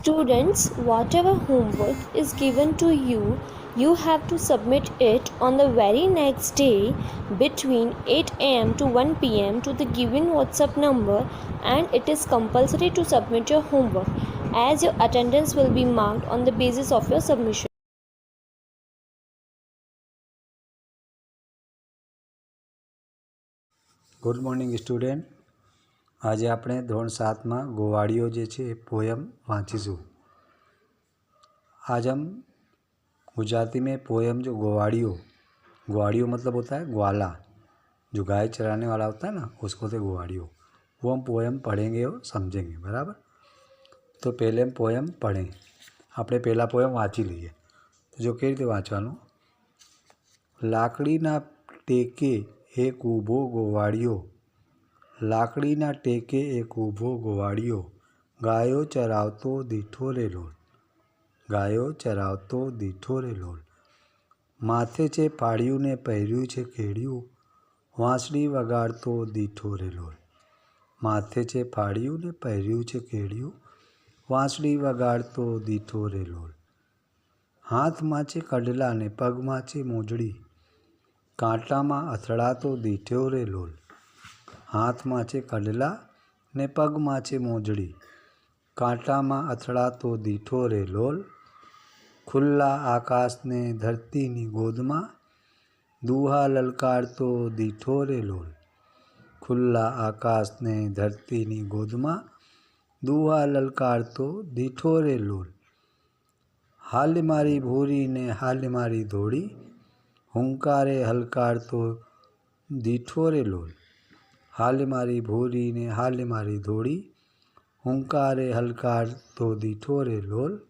Students, whatever homework is given to you, you have to submit it on the very next day between 8 am to 1 pm to the given WhatsApp number and it is compulsory to submit your homework as your attendance will be marked on the basis of your submission. Good morning student. આજે આપણે ધોરણ સાતમાં ગોવાળીઓ જે છે એ poem વાંચીશું आज हम गुजराती में poem जो गोवाड़ियों गोवाड़ियों मतलब होता है ग्वाला जो गाय चराने वाला होता है ना उसको होते गोवाड़ियों वो हम पोयम पढ़ेंगे और समझेंगे बराबर તો પહેલે એમ પોયમ પઢે આપણે પહેલાં પોયમ વાંચી લઈએ તો જો કેવી રીતે વાંચવાનું લાકડીના ટેકે એક ઊભો ગોવાળિયો લાકડીના ટેકે એક ઊભો ગોવાળિયો ગાયો ચરાવતો દીઠો રે લોલ, ગાયો ચરાવતો દીઠો રે લોલ. માથે છે પાડ્યું ને પહેર્યું છે ખેડ્યું વાંસળી વગાડતો દીઠો રે લોલ. માથે છે પાડ્યું ને પહેર્યું છે ખેડ્યું વાંસળી વગાડતો દીઠો રે લોલ. હાથમાં છે કડલા ને પગમાં છે મોજડી, કાંટામાં અથડાતો દીઠ્યો રે લોલ. હાથમાં છે કડલા ને પગમાં છે મોજડી. કાંટામાં અથડાતો દીઠો રે લોલ. ખુલ્લા આકાશને ધરતીની ગોદમાં દુહા લલકારતો દીઠો રે લોલ. ખુલ્લા આકાશને ધરતીની ગોદમાં દુહા લલકારતો દીઠો રે લોલ. હાલ મારી ભૂરીને હાલ મારી ધોળી. હુંકારે હલકારતો દીઠો રે લોલ. હાલ મારી ભૂરીને હાલ મારી ધોળી, હુંકારે હલકારતો દીઠો રે લોલ,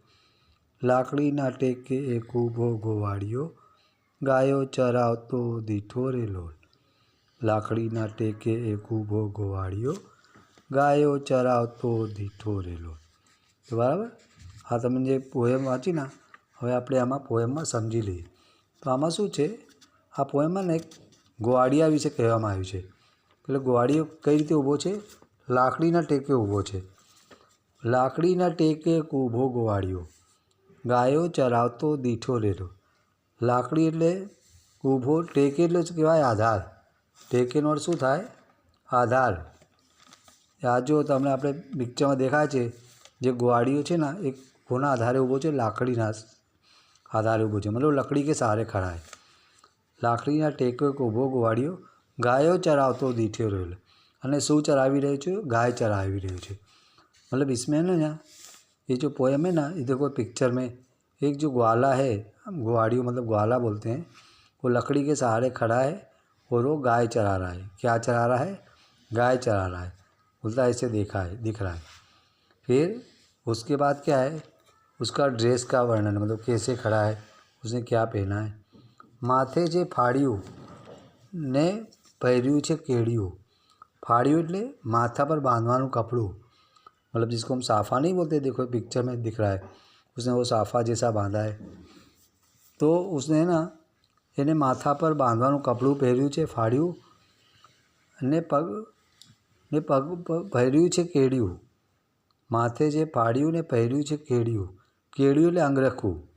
લાકડીના ટેકે એક ઊભો ગોવાળિયો, ગાયો ચરાવતો દીઠો રે લોલ. લાકડીના ટેકે એક ઊભો ગોવાળિયો, ગાયો ચરાવતો દીઠો રે લોલ. બરાબર? આ તમે જે પોએમ વાંચી ના, હવે આપણે આમાં પોએમમાં સમજી લઈએ. તો આમાં શું છે? આ પોએમમાં ને એક ગોવાળિયા વિશે કહેવામાં આવ્યું છે. એટલે ગોવાળિયો કઈ રીતે ઊભો છે? લાકડીના ટેકે ઊભો છે. લાકડીના ટેકે ઊભો ગોવાળિયો ગાયો ચરાવતો દીઠો રેલો. લાકડી એટલે ઊભો ટેકે એટલે કહેવાય આધાર. ટેકેનો શું થાય? આધાર. આ જો તમને આપણે પિક્ચરમાં દેખાય છે, જે ગોવાળિયો છે ને એ કોના આધારે ઊભો છે, લાકડીના આધારે ઊભો છે. મતલબ લકડી કે સહારે ખડા લાકડીના ટેકે ઊભો ગોવાળિયો ગાયો ચરાવતો દીઠ્યો રહેલો અને શું ચરાવી રહ્યો છે गाय चरावी રહ્યો છે मतलब इसमें ना ना ये जो पोएम है ना ये देखो पिक्चर में एक जो ग्वाला है हम ग्वाड़ियों मतलब ग्वाला बोलते हैं वो लकड़ी के सहारे खड़ा है और वो गाय चरा रहा है क्या चरा रहा है गाय चरा रहा है बोलता ऐसे देखा है दिख रहा है फिर उसके बाद क्या है उसका ड्रेस का वर्णन मतलब कैसे खड़ा है उसने क्या पहना है માથે જે ફાડ્યું ને પહેર્યું છે કેડિયું फाड़ियो એટલે માથા પર બાંધવાનું કપડું. મતલબ जिसको हम साफा नहीं बोलते देखो पिक्चर में दिख रहा है उसने वो साफा जैसा बांधा है तो उसने એને માથા પર બાંધવાનું કપડું પહેર્યું છે ફાડ્યું અને પગ, ને પગ પહેર્યું છે કેડિયું માથે જે ફાડ્યું ને પહેર્યું છે કેડિયું કેડિયું એટલે અંગરખું.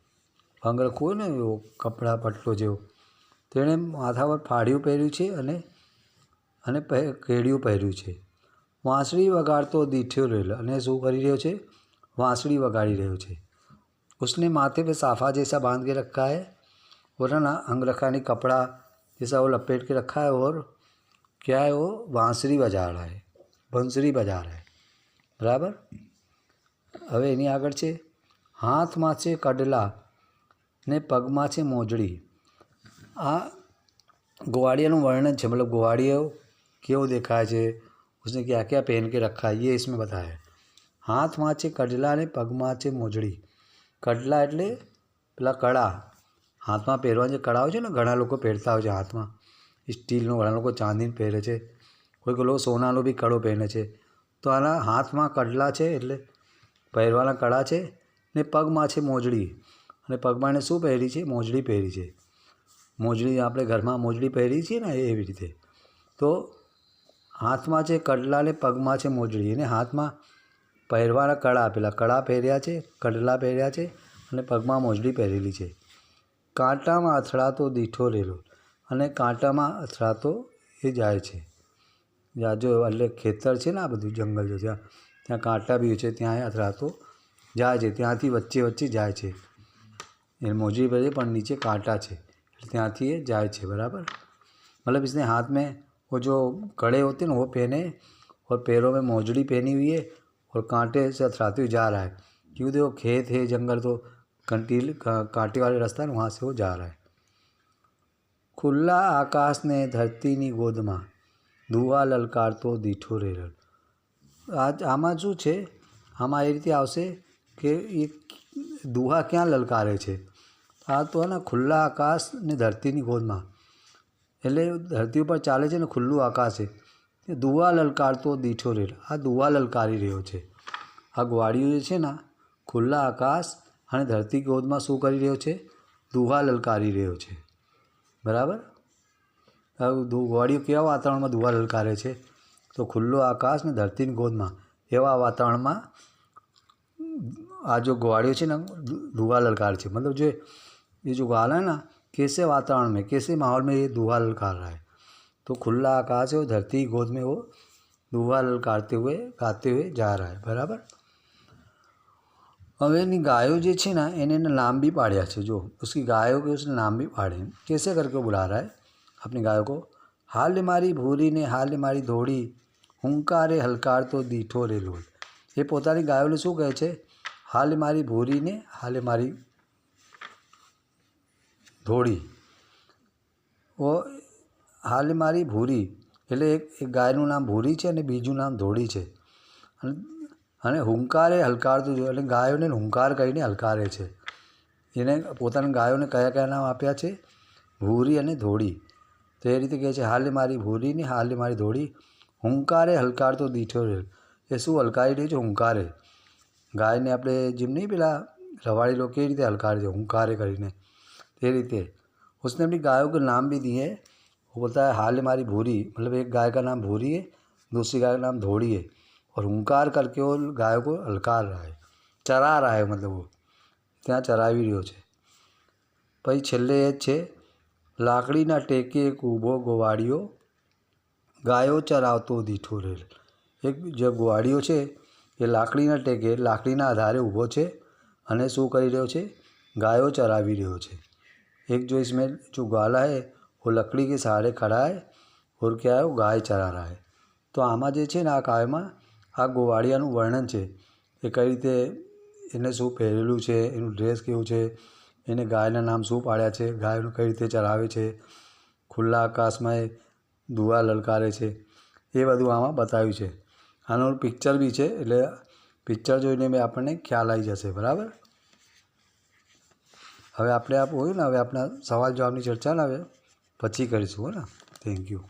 અંગરખું હોય ને એવો કપડાં, પટલો જેવો. તેણે માથા પર ફાડ્યું પહેર્યું છે અને અને કેડિયું પહેર્યું છે. વાંસળી વગાડતો દીઠ્યો રહેલો. અને શું કરી રહ્યો છે? વાંસળી વગાડી રહ્યો છે. ઉસને માથે पे સાફા जैसा બાંધ કે रखा है और ना अंगरखानी कपड़ा जैसा वो लपेट के रखा है और क्या है वो बांसुरी बजा रहा है બંસરી બજા બરાબર? હવે એની આગળ છે. હાથમાં છે કડલા ને પગમાં છે મોજડી. આ ગોવાળિયાનું વર્ણન છે. મતલબ ગોવાળિયો ग्वाड़िया કેવો દેખાય છે उसने क्या क्या पहन के रखा है ये इसमें बताया है હાથમાં છે કડલા ને પગમાં છે મોજડી કડલા એટલે પેલા કડા હાથમાં પહેરવા જે કડા હોય છે ને ઘણા લોકો પહેરતા હોય છે હાથમાં સ્ટીલનો ઘણા લોકો ચાંદીનો પહેરે છે કોઈ કોઈ લોકો સોનાનો બી કડો પહેરે છે તો આના હાથમાં કડલા છે એટલે પહેરવાના કડા છે ને પગમાં છે મોજડી અને પગમાં એને શું પહેરી છે મોજડી પહેરી છે મોજડી આપણે ઘરમાં મોજડી પહેરી છીએ ને એવી રીતે તો હાથમાં છે કડલા ને પગમાં છે મોજડી. એને હાથમાં પહેરવાના કળા આપેલા. કળા પહેર્યા છે, કડલા પહેર્યા છે અને પગમાં મોજડી પહેરેલી છે. કાંટામાં અથડાતો દીઠો રેલો અને કાંટામાં અથડાતો એ જાય છે. જાજો એટલે ખેતર છે ને આ બધું જંગલ છે ત્યાં ત્યાં કાંટા બી છે, ત્યાં અથડાતો જાય છે. ત્યાંથી વચ્ચે વચ્ચે જાય છે. એ મોજડી પહેરે, પણ નીચે કાંટા છે. એટલે ત્યાંથી એ જાય છે, બરાબર? મતલબ ઇસને હાથ મેં वो जो कड़े होते हैं ना वो पहने और पैरों में मोजड़ी पहनी हुई है और कांटे से अथराते हुए जा रहा है क्यों देखो खेत है जंगल तो कंटील कांटे वाले रस्ता ने वहाँ से वो जा रहा है ખુલ્લા આકાશને ધરતીની ગોદમાં ધુવા લલકારતો દીઠો રેરલ આજ આમાં શું છે આમાં એ રીતે આવશે કે એ દુહા ક્યાં લલકારે છે આ તો ને ખુલ્લા આકાશ ને ધરતીની ગોદમાં એટલે ધરતી ઉપર ચાલે છે ને ખુલ્લું આકાશ. છે એ દુવા લલકારતો દીઠો રેલ. આ દુવા લલકારી રહ્યો છે. આ ગ્વાડિયો જે છે ને, ખુલ્લા આકાશ અને ધરતી ગોદમાં શું કરી રહ્યો છે? દુહા લલકારી રહ્યો છે. બરાબર? ગ્વાડિયો કેવા વાતાવરણમાં દુહા લલકારે છે? તો ખુલ્લો આકાશ ને ધરતીની ગોદમાં. એવા વાતાવરણમાં આ જો ગ્વાડિયો છે ને દુવા લલકાર છે. મતલબ જે, એ જો ગાલે ને कैसे वातावरण में कैसे माहौल में ये धुआं ललकार रहा है तो खुला आकाश है और धरती की गोद में वो धुआं ललकारते हुए गाते हुए जा रहा है बराबर હવે એની ગાયો જે છે ને એને એને નામ भी પાડ્યા છે જો उसकी गायों के उसने नाम भी पाड़े हैं कैसे करके वो बुला रहा है अपनी गायों को हाल मारी ભૂરી ને હાલ મારી ધોળી હુંકારે હલકાર તો દીઠો રે લોલ એ પોતાની ગાયોને શું કહે છે હાલ મારી ભૂરીને હાલ મારી ધોળી. ઓ, હાલ મારી ભૂરી. એટલે એક એક ગાયનું નામ ભૂરી છે અને બીજું નામ ધોળી છે. અને અને હુંકારે હલકારતું જોયું એટલે ગાયોને હુંકાર કહીને હલકારે છે. એને પોતાના ગાયોને કયા કયા નામ આપ્યા છે? ભૂરી અને ધોળી. તો એ રીતે કહે છે, હાલે મારી ભૂરી ને હાલે મારી ધોળી. હુંકારે હલકારતો દીઠો રે એ શું હલકારી રહ્યું છે? હુંકારે. ગાયને આપણે જેમ નહીં પેલા રવાડી લોકો કેવી રીતે હલકારે છે, હુંકારે કરીને. તે રીતે उसने अपनी गायों के नाम भी दिए हैं वो बोलता है हाल हमारी भूरी मतलब एक गाय का नाम भूरी है दूसरी गाय का नाम धोड़ी है और हुंकार करके वो गायों को हलकार रहा है ચરા रहा है मतलब वो ત્યાં ચરાવી રહ્યો છે પછી છેલ્લે એ જ છે લાકડીના ટેકે એક ઊભો ગોવાળિયો ગાયો ચરાવતો દીઠો રેલ એક જે ગોવાળિયો છે એ લાકડીના ટેકે લાકડીના આધારે ઊભો છે અને શું કરી રહ્યો છે गायों चरावी રહ્યો છે एक जो इसमें जो ग्वाला है वो लकड़ी के सहारे खड़ा है और क्या है वो गाय चरा रहा है તો આમાં જે છે ને આ કાવ્યમાં આ ગોવાળિયાનું વર્ણન છે એ કઈ રીતે એને શું પહેરેલું છે એનું ડ્રેસ કેવું છે એને ગાયના નામ શું પાડ્યા છે ગાયનું કઈ રીતે ચરાવે છે ખુલ્લા આકાશમાં એ ધુઆ લલકારે છે એ બધું આમાં બતાવ્યું છે આનું પિક્ચર બી છે એટલે પિક્ચર જોઈને મેં આપણને ખ્યાલ આવી જશે બરાબર હવે આપણે આપ હોય ને, હવે આપણા સવાલ જવાબની ચર્ચા ને હવે પછી કરીશું, હો ને. Thank you